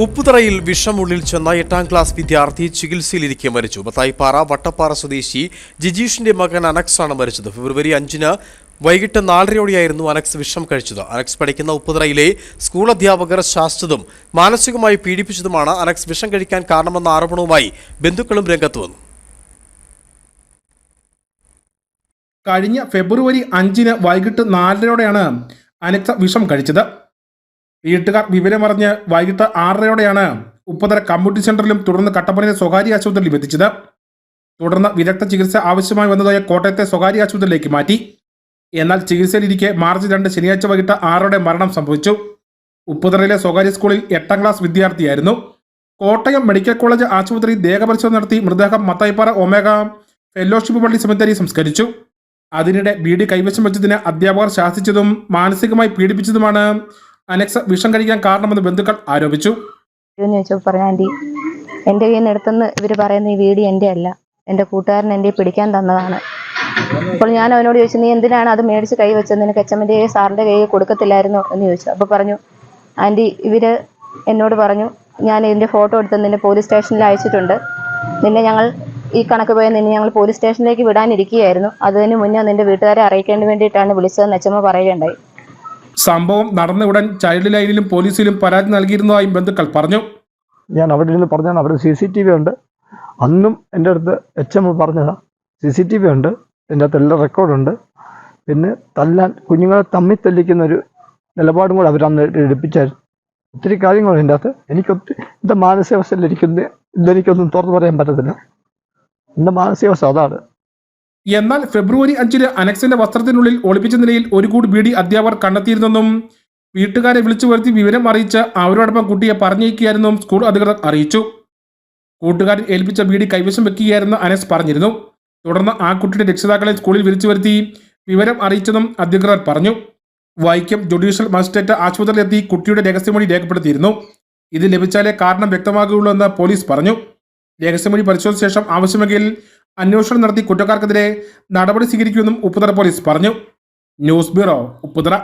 ഉപ്പുതറയിൽ വിഷമുള്ളിൽ ചെന്ന എട്ടാം ക്ലാസ് വിദ്യാർത്ഥി ചികിത്സയിലിരിക്കെ മരിച്ചു. ബത്തായിപ്പാറ വട്ടപ്പാറ സ്വദേശി ജിജീഷിന്റെ മകൻ അനക്സ് ആണ് മരിച്ചത്. ഫെബ്രുവരി അഞ്ചിന് വൈകിട്ട് നാലരയോടെയായിരുന്നു അനക്സ് വിഷം കഴിച്ചത്. അനക്സ് പഠിക്കുന്ന ഉപ്പുതറയിലെ സ്കൂൾ അധ്യാപകർ ശാസ്ത്രതും മാനസികമായി പീഡിപ്പിച്ചതുമാണ് അനക്സ് വിഷം കഴിക്കാൻ കാരണമെന്ന ആരോപണവുമായി ബന്ധുക്കളും രംഗത്ത് വന്നു. കഴിഞ്ഞ ഫെബ്രുവരി അഞ്ചിന് വൈകിട്ട് നാലരയോടെയാണ് അനക്സ വിഷം കഴിച്ചത്. വീട്ടുകാർ വിവരമറിഞ്ഞ് വൈകിട്ട് ആറരയോടെയാണ് ഉപ്പതര കമ്മ്യൂണിറ്റി സെന്ററിലും തുടർന്ന് കട്ടപ്പനയിലെ സ്വകാര്യ ആശുപത്രിയിലും എത്തിച്ചത്. തുടർന്ന് വിദഗ്ധ ചികിത്സ ആവശ്യമായി വന്നതായ കോട്ടയത്തെ സ്വകാര്യ ആശുപത്രിയിലേക്ക് മാറ്റി. എന്നാൽ ചികിത്സയിലിരിക്കെ മാർച്ച് രണ്ട് ശനിയാഴ്ച വൈകിട്ട് ആറോടെ മരണം സംഭവിച്ചു. ഉപ്പുതറയിലെ സ്വകാര്യ സ്കൂളിൽ എട്ടാം ക്ലാസ് വിദ്യാർത്ഥിയായിരുന്നു. കോട്ടയം മെഡിക്കൽ കോളേജ് ആശുപത്രി ദേഹപരിശോധന നടത്തി മൃതദേഹം മത്തായിപ്പാറ ഒമേഗ ഫെല്ലോഷിപ്പ് പള്ളി സെമിത്തേരി സംസ്കരിച്ചു. അതിനിടെ വീട് കൈവശം വെച്ചതിന് അധ്യാപകർ ശാസിച്ചതും മാനസികമായി പീഡിപ്പിച്ചതുമാണ് അനക്സ വിഷം കഴിക്കാൻ കാരണമെന്ന് ബന്ധുക്കൾ ആരോപിച്ചു. ചോദിച്ചപ്പോൾ പറഞ്ഞു എന്റെ കയ്യിൽ നിന്ന് എടുത്തെന്ന് ഇവർ പറയുന്ന ഈ വീഡിയോ എന്റെ അല്ല. എന്റെ കൂട്ടുകാരൻ എന്റെ പിടിക്കാൻ തന്നതാണ്. അപ്പോൾ ഞാൻ അവനോട് ചോദിച്ചു നീ എന്തിനാണ് അത് മേടിച്ച് കൈ വെച്ചത്? നിനക്ക് എച്ചമ്മന്റെ സാറിന്റെ കൈ കൊടുക്കത്തില്ലായിരുന്നു? എന്ന് ചോദിച്ചു. അപ്പോൾ പറഞ്ഞു ആന്റി ഇവർ എന്നോട് പറഞ്ഞു ഞാൻ ഇതിന്റെ ഫോട്ടോ എടുത്ത് നിന്നെ പോലീസ് സ്റ്റേഷനിൽ അയച്ചിട്ടുണ്ട്. നിന്നെ ഞങ്ങൾ ഈ കണക്ക് പോയ നിന്നെ ഞങ്ങൾ പോലീസ് സ്റ്റേഷനിലേക്ക് വിടാനിരിക്കുകയായിരുന്നു. അതിന് മുന്നേ നിന്റെ വീട്ടുകാരെ അറിയിക്കേണ്ടി വേണ്ടിയിട്ടാണ് വിളിച്ചതെന്ന് അച്ചമ്മ പറയുകയുണ്ടായി. സംഭവം നടന്ന ഉടൻ ചൈൽഡ് ലൈനിലും പോലീസിലും പരാതി നൽകിയിരുന്നതായും ബന്ധുക്കൾ പറഞ്ഞു. ഞാൻ അവിടെ ഇരുന്ന് പറഞ്ഞാണ് അവിടെ സി സി ടി വി ഉണ്ട്. അന്നും എന്റെ അടുത്ത് എച്ച് എം പറഞ്ഞതാ. സി സി ടി വി ഉണ്ട്. എന്റെ അകത്ത് എല്ലാ റെക്കോർഡുണ്ട് പിന്നെ തല്ലാൻ കുഞ്ഞുങ്ങളെ തമ്മിൽ തല്ലിക്കുന്ന ഒരു നിലപാടും കൂടെ അവരന്ന് എടുപ്പിച്ചായിരുന്നു. ഒത്തിരി കാര്യങ്ങളുണ്ട് എന്റെ അകത്ത്. എനിക്കൊത്തിരി എന്റെ മാനസികാവസ്ഥയിലിരിക്കുന്ന ഇതെനിക്കൊന്നും തുറന്നു പറയാൻ പറ്റത്തില്ല. എന്റെ മാനസികാവസ്ഥ അതാണ്. എന്നാൽ ഫെബ്രുവരി അഞ്ചിന് അനക്സിന്റെ വസ്ത്രത്തിനുള്ളിൽ ഒളിപ്പിച്ച നിലയിൽ ഒരു കൂടി ബീഡി അധ്യാപകർ കണ്ടെത്തിയിരുന്നെന്നും വീട്ടുകാരെ വിളിച്ചു വരുത്തി വിവരം അറിയിച്ച് അവരോടൊപ്പം കുട്ടിയെ പറഞ്ഞയക്കുകയായിരുന്നും സ്കൂൾ അധികൃതർ അറിയിച്ചു. കൂട്ടുകാരൻ ഏൽപ്പിച്ച ബീഡി കൈവശം വെക്കുകയായിരുന്നു അനസ് പറഞ്ഞിരുന്നു. തുടർന്ന് ആ കുട്ടിയുടെ രക്ഷിതാക്കളെ സ്കൂളിൽ വിളിച്ചു വരുത്തി വിവരം അറിയിച്ചെന്നും അധികൃതർ പറഞ്ഞു. വൈക്കം ജുഡീഷ്യൽ മജിസ്ട്രേറ്റ് ആശുപത്രിയിലെത്തി കുട്ടിയുടെ രഹസ്യമൊഴി രേഖപ്പെടുത്തിയിരുന്നു. ഇത് ലഭിച്ചാലേ കാരണം വ്യക്തമാകുകയുള്ളൂ എന്ന് പോലീസ് പറഞ്ഞു. രഹസ്യമൊഴി പരിശോധിച്ച ശേഷം ആവശ്യമെങ്കിൽ അന്വേഷണം നടത്തി കുറ്റക്കാർക്കെതിരെ നടപടി സ്വീകരിക്കുമെന്നും ഉപ്പുതറ പോലീസ് പറഞ്ഞു. News bureau Upputhara.